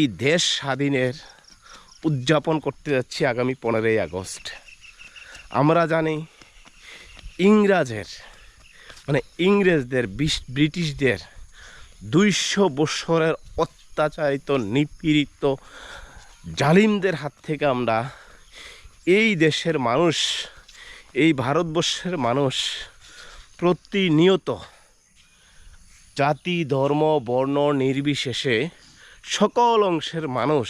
এই দেশ স্বাধীনের উদযাপন করতে যাচ্ছি আগামী পনেরোই আগস্ট। আমরা জানি ইংরাজের মানে ইংরেজদের ব্রিটিশদের দুইশো বৎসরের অত্যাচারিত, নিপীড়িত জালিমদের হাত থেকে আমরা এই দেশের মানুষ, এই ভারতবর্ষের মানুষ প্রতিনিয়ত জাতি, ধর্ম, বর্ণ নির্বিশেষে সকল অংশের মানুষ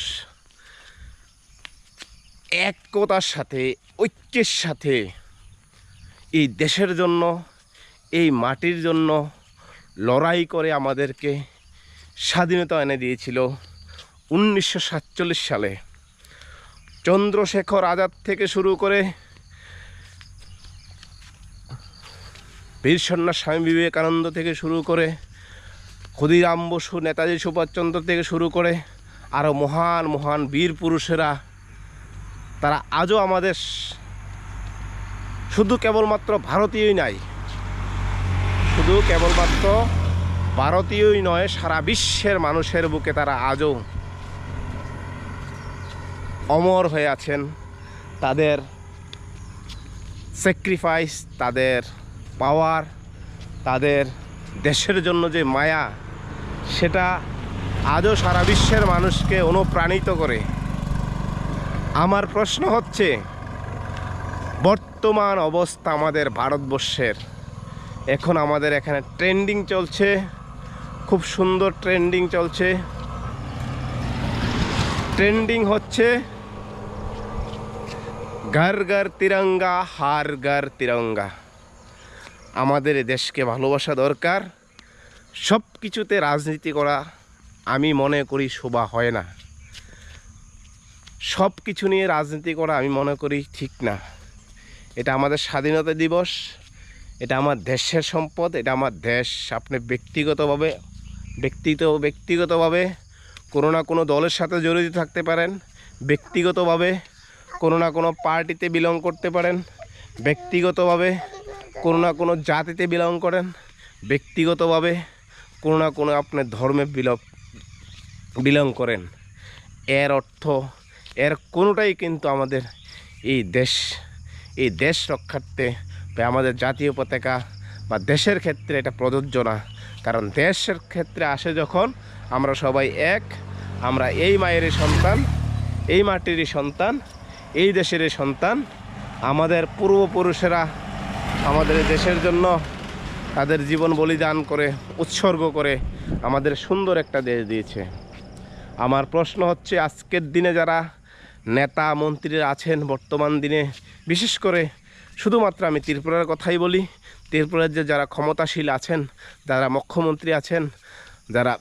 একতার সাথে, ঐক্যের সাথে এই দেশের জন্য, এই মাটির জন্য লড়াই করে আমাদেরকে স্বাধীনতা এনে দিয়েছিল উনিশশো সাতচল্লিশ সালে। চন্দ্রশেখর আজাদ থেকে শুরু করে বীর সন্ন্যাস স্বামী বিবেকানন্দ থেকে শুরু করে ক্ষুদিরাম বসু, নেতাজি সুভাষচন্দ্র থেকে শুরু করে আরও মহান মহান বীর পুরুষেরা, তারা আজও আমাদের শুধু কেবলমাত্র ভারতীয়ই নাই, শুধু কেবলমাত্র ভারতীয়ই নয়, সারা বিশ্বের মানুষের বুকে তারা আজও অমর হয়ে আছেন। তাদের স্যাক্রিফাইস তাদের পাওয়ার তাদের দেশের জন্য যে মায়া সেটা আজও সারা বিশ্বের মানুষকে অনুপ্রাণিত করে। আমার প্রশ্ন হচ্ছে, বর্তমান অবস্থা আমাদের ভারতবর্ষের। এখন আমাদের এখানে ট্রেন্ডিং চলছে, খুব সুন্দর ট্রেন্ডিং চলছে। ট্রেন্ডিং হচ্ছে, ঘর ঘর তিরঙ্গা, হার ঘর তিরঙ্গা। আমাদের দেশকে ভালোবাসা দরকার। সব কিছুতে রাজনীতি করা আমি মনে করি শোভা হয় না। সব কিছু নিয়ে রাজনীতি করা আমি মনে করি ঠিক না। এটা আমাদের স্বাধীনতা দিবস, এটা আমার দেশের সম্পদ, এটা আমার দেশ। আপনি ব্যক্তিগতভাবে ব্যক্তিগত ব্যক্তিগতভাবে কোনো না কোনো দলের সাথে জড়িত থাকতে পারেন, ব্যক্তিগতভাবে কোনো না কোনো পার্টিতে বিলং করতে পারেন, ব্যক্তিগতভাবে কোনো না কোনো জাতিতে বিলং করেন, ব্যক্তিগতভাবে কোনো না কোনো আপনার ধর্মে বিলং বিলং করেন। এর অর্থ, এর কোনোটাই কিন্তু আমাদের এই দেশ এই দেশ রক্ষার্থে বা আমাদের জাতীয় পতাকা বা দেশের ক্ষেত্রে এটা প্রযোজ্য না। কারণ দেশের ক্ষেত্রে আসে যখন আমরা সবাই এক, আমরা এই মায়েরই সন্তান, এই মাটিরই সন্তান, এই দেশেরই সন্তান। আমাদের পূর্বপুরুষেরা আমাদের দেশের জন্য তাদের জীবন বলিদান করে, উৎসর্গ করে আমাদের সুন্দর একটা দেশ দিয়েছে। আমার প্রশ্ন হচ্ছে, আজকের দিনে যারা নেতা, মন্ত্রীরা আছেন বর্তমান দিনে, বিশেষ করে শুধুমাত্র আমি ত্রিপুরার কথাই বলি, ত্রিপুরার যে যারা ক্ষমতাশীল আছেন, যারা মুখ্যমন্ত্রী আছেন, যারা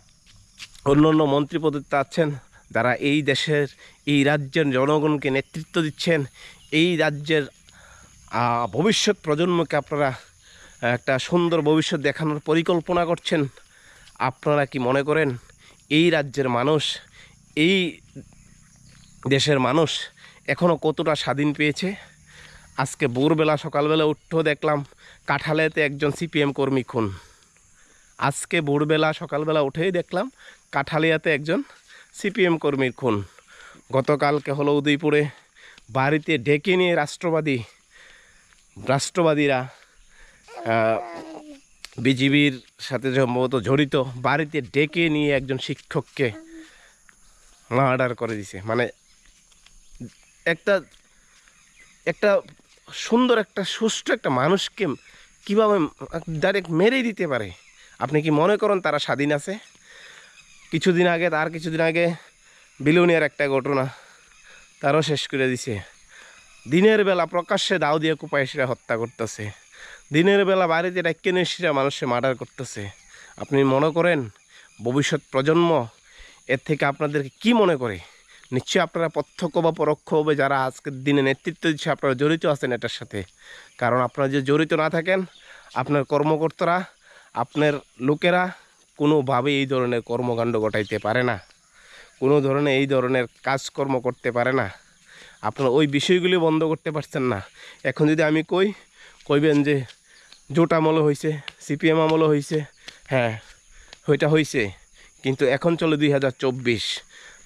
অন্য অন্য মন্ত্রী পদত্বে আছেন, যারা এই দেশের, এই রাজ্যের জনগণকে নেতৃত্ব দিচ্ছেন, এই রাজ্যের ভবিষ্যৎ প্রজন্মকে আপনারা একটা সুন্দর ভবিষ্যৎ দেখানোর পরিকল্পনা করছেন। আপনারা কি মনে করেন এই রাজ্যের মানুষ, এই দেশের মানুষ এখনও কতটা স্বাধীন পেয়েছে? আজকে ভোরবেলা, সকালবেলা উঠেও দেখলাম কাঁঠালেতে একজন সিপিএম কর্মী খুন। আজকে ভোরবেলা, সকালবেলা উঠেই দেখলাম কাঁঠালিয়াতে একজন সিপিএম কর্মীর খুন। গতকালকে হলো উদয়পুরে বাড়িতে ডেকে নিয়ে রাষ্ট্রবাদী, রাষ্ট্রবাদীরা বিজিবির সাথে সম্ভবত জড়িত, বাড়িতে ডেকে নিয়ে একজন শিক্ষককে মার্ডার করে দিছে। মানে একটা একটা সুন্দর, একটা সুষ্ঠু একটা মানুষকে কীভাবে ডাইরেক্ট মেরেই দিতে পারে? আপনি কি মনে করেন তারা স্বাধীন আছে? কিছুদিন আগে তার কিছুদিন আগে বিলুনিয়ার একটা ঘটনা তারও শেষ করে দিছে। দিনের বেলা প্রকাশ্যে দাও দিয়ে কুপাইশিরা হত্যা করতেছে। দিনের বেলা বাইরে বাড়িতে ডাক্যনেশিরা মানুষে মার্ডার করতেছে। আপনি মনে করেন ভবিষ্যৎ প্রজন্ম, এর থেকে আপনাদেরকে কি মনে করে? নিশ্চয়ই আপনারা প্রত্যক্ষ বা পরোক্ষভাবে যারা আজকের দিনে নেতৃত্ব দিচ্ছে, আপনারা জড়িত আছেন এটার সাথে। কারণ আপনারা যে জড়িত না থাকেন, আপনার কর্মকর্তারা, আপনার লোকেরা কোনোভাবে এই ধরনের কর্মকাণ্ড ঘটাইতে পারে না। কোনো ধরনের এই ধরনের কাজকর্ম করতে পারে না। আপনারা ওই বিষয়গুলি বন্ধ করতে পারছেন না। এখন যদি আমি কই কইবেন যে জোট আমলও হয়েছে সিপিএম আমলও হয়েছে হ্যাঁ ওইটা হয়েছে কিন্তু এখন চলে দুই হাজার চব্বিশ।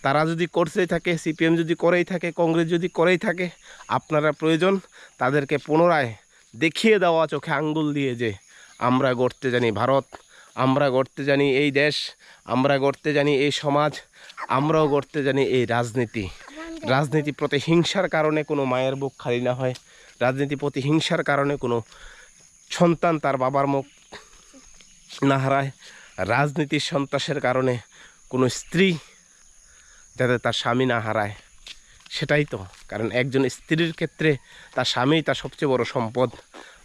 তারা যদি করতেই থাকে, সিপিএম যদি করেই থাকে, কংগ্রেস যদি করেই থাকে, আপনারা প্রয়োজন তাদেরকে পুনরায় দেখিয়ে দেওয়া চোখে আঙ্গুল দিয়ে যে আমরা গড়তে জানি ভারত, আমরা গড়তে জানি এই দেশ, আমরা গড়তে জানি এই সমাজ, আমরাও গড়তে জানি এই রাজনীতি। রাজনীতি প্রতি হিংসার কারণে কোনো মায়ের বুক খালি না হয়। রাজনীতি প্রতি হিংসার কারণে কোনো সন্তান তার বাবার মুখ না হারায়। রাজনীতির সন্ত্রাসের কারণে কোনো স্ত্রী যাতে তার স্বামী না হারায়, সেটাই তো। কারণ একজন স্ত্রীর ক্ষেত্রে তার স্বামীই তার সবচেয়ে বড় সম্পদ।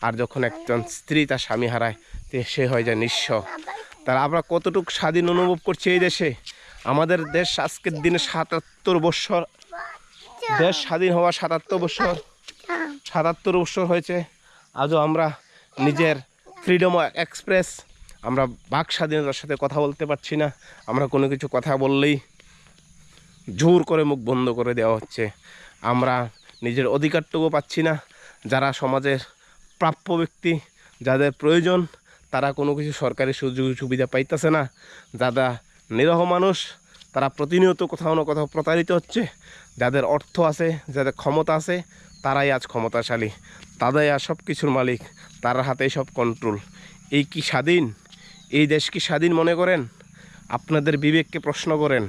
আর যখন একজন স্ত্রী তার স্বামী হারায় সে হয়ে যায় নিঃস্ব। তার আমরা কতটুকু স্বাধীন অনুভব করছি এই দেশে? আমাদের দেশ আজকের দিনে সাতাত্তর বৎসর, দেশ স্বাধীন হওয়া সাতাত্তর বৎসর। সাতাত্তর বৎসর হয়েছে। আজও আমরা নিজের ফ্রিডম এক্সপ্রেস আমরা বাক স্বাধীনতার সাথে কথা বলতে পারছি না। আমরা কোনো কিছু কথা বললেই জোর করে মুখ বন্ধ করে দেওয়া হচ্ছে। আমরা নিজের অধিকারটুকু পাচ্ছি না। যারা সমাজের প্রাপ্য ব্যক্তি, যাদের প্রয়োজন, তারা কোনো কিছু সরকারি সুযোগ সুবিধা পাইতেছে না। যারা নিরহ মানুষ, তারা প্রতিনিয়ত কোথাও না কোথাও প্রতারিত হচ্ছে। যাদের অর্থ আছে, যাদের ক্ষমতা আছে তারাই আজ ক্ষমতাশালী। তারাই আর সব কিছুর মালিক, তার হাতেই সব কন্ট্রোল এই কি স্বাধীন? এই দেশ কি স্বাধীন মনে করেন? আপনাদের বিবেককে প্রশ্ন করেন,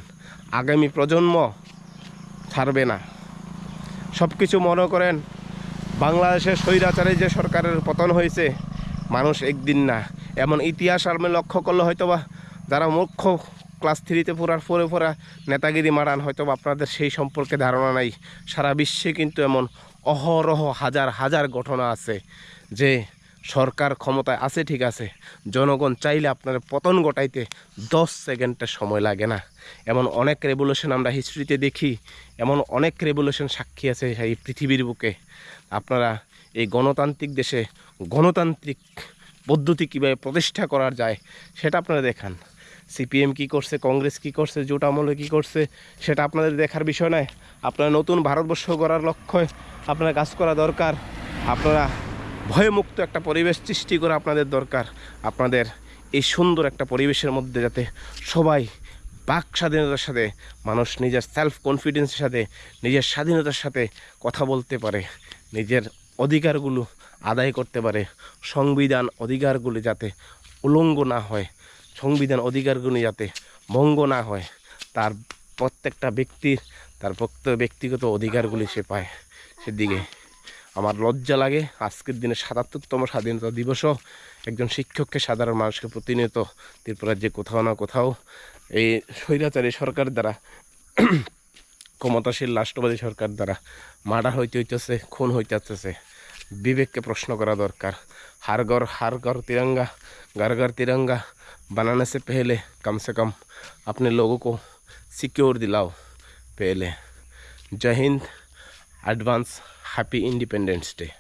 আগামী প্রজন্ম ছাড়বে না। সব কিছু মনে করেন, বাংলাদেশের স্বৈরাচারে যে সরকারের পতন হয়েছে, মানুষ একদিন না। এমন ইতিহাস আমি লক্ষ্য করলে হয়তো বা যারা মুখ্য ক্লাস থ্রিতে পড়ার পরে পড়া নেতাগিরি মারান হয়তো আপনাদের সেই সম্পর্কে ধারণা নাই। সারা বিশ্বে কিন্তু এমন অহরহ হাজার হাজার ঘটনা আছে যে সরকার ক্ষমতায় আছে, ঠিক আছে। জনগণ চাইলে আপনার পতন ঘটাইতে দশ সেকেন্ডের সময় লাগে না। এমন অনেক রেভলিউশন আমরা হিস্ট্রিতে দেখি, এমন অনেক রেভলিউশন সাক্ষী আছে এই পৃথিবীর বুকে। আপনারা এই গণতান্ত্রিক দেশে গণতান্ত্রিক পদ্ধতি কীভাবে প্রতিষ্ঠা করা যায়, সেটা আপনারা দেখান। সিপিএম কী করছে, কংগ্রেস কী করছে, জোট আমলে কী করছে, সেটা আপনাদের দেখার বিষয় নয়। আপনারা নতুন ভারতবর্ষ গড়ার লক্ষ্যে আপনারা কাজ করা দরকার। আপনারা ভয়মুক্ত একটা পরিবেশ সৃষ্টি করা আপনাদের দরকার। আপনাদের এই সুন্দর একটা পরিবেশের মধ্যে যাতে সবাই বাক স্বাধীনতার সাথে, মানুষ নিজের সেলফ কনফিডেন্সের সাথে, নিজের স্বাধীনতার সাথে কথা বলতে পারে, নিজের অধিকারগুলো আদায় করতে পারে, সংবিধান অধিকারগুলি যাতে উলঙ্গ না হয় সংবিধান অধিকারগুলি যাতে ভঙ্গ না হয়, তার প্রত্যেকটা ব্যক্তির, তার প্রত্যেক ব্যক্তিগত অধিকারগুলি সে পায় সেদিকে। আমার লজ্জা লাগে, আজকের দিনে সাতাত্তরতম স্বাধীনতা দিবসও একজন শিক্ষককে সাধারণ মানুষকে প্রতিনিয়ত ত্রিপুরার যে কোথাও না কোথাও এই স্বৈরাচারী সরকার দ্বারা, ক্ষমতাশীল রাষ্ট্রবাদী সরকার দ্বারা মার্ডার হইতে হইতেছে, খুন হইতে হইতেছে। বিবেককে প্রশ্ন করা দরকার হার ঘর হার ঘর तिरंगा घर घर तिरंगा बनाने से पहले कम से कम अपने लोगों को सिक्योर दिलाओ पहले जय Hind advance happy independence day